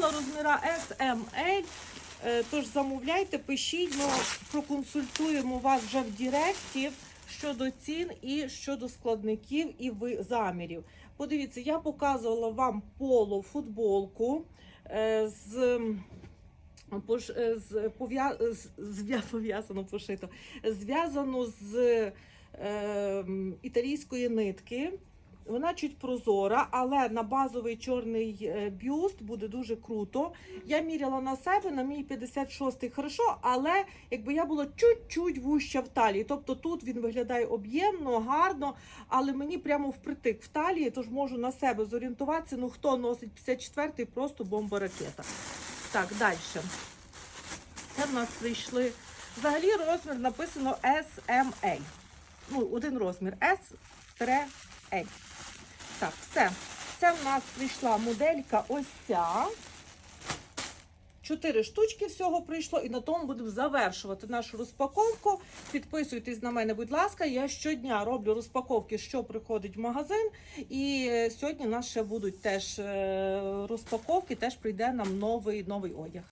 казала, розміра S. Е, Тож замовляйте, пишіть, ми проконсультуємо вас вже в Діректі щодо цін і щодо складників і замірів. Подивіться, я показувала вам поло футболку е, е, з з- пов'язано пошито, зв'язану з е, італійської нитки. Вона чуть прозора, але на базовий чорний е, бюст буде дуже круто. Я міряла на себе, на мій 56-й хорошо, але якби я була чуть-чуть вуща в талії. Тобто тут він виглядає об'ємно, гарно, але мені прямо впритик в талії, тож можу на себе зорієнтуватися. Ну хто носить 54-й, просто бомба ракета. Так, далі. Це в нас прийшли. Взагалі розмір написано SMA. Ну, один розмір S-L. Так, все. Це в нас прийшла моделька ось ця. Чотири штучки всього прийшло, і на тому будемо завершувати нашу розпаковку. Підписуйтесь на мене, будь ласка. Я щодня роблю розпаковки, що приходить в магазин. І е, сьогодні у нас ще будуть теж е, розпаковки, теж прийде нам новий, новий одяг.